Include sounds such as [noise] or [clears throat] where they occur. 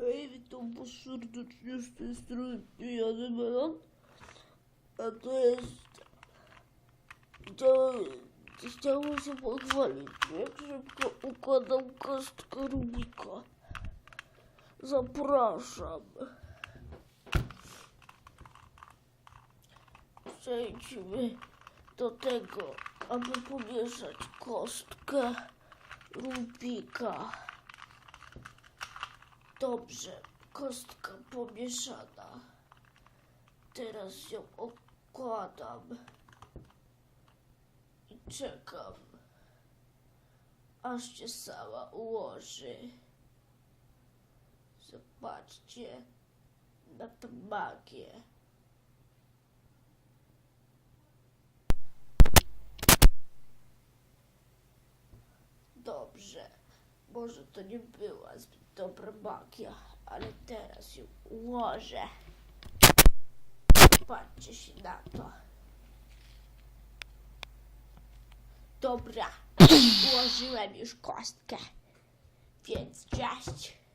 Hej, witam was serdecznie z tej strony Pijany Melon. A to jest... To... Chciałbym się pochwalić, jak szybko układam kostkę Rubika. Zapraszam. Przejdźmy do tego, aby pomieszać kostkę Rubika. Dobrze, kostka pomieszana. Teraz ją okładam i czekam, aż się sama ułoży. Zobaczcie na tę magię. Dobrze. Może to nie była zbyt dobra magia, ale teraz ją ułożę. Patrzcie się na to. Dobra, [clears throat] ułożyłem już kostkę. Więc cześć.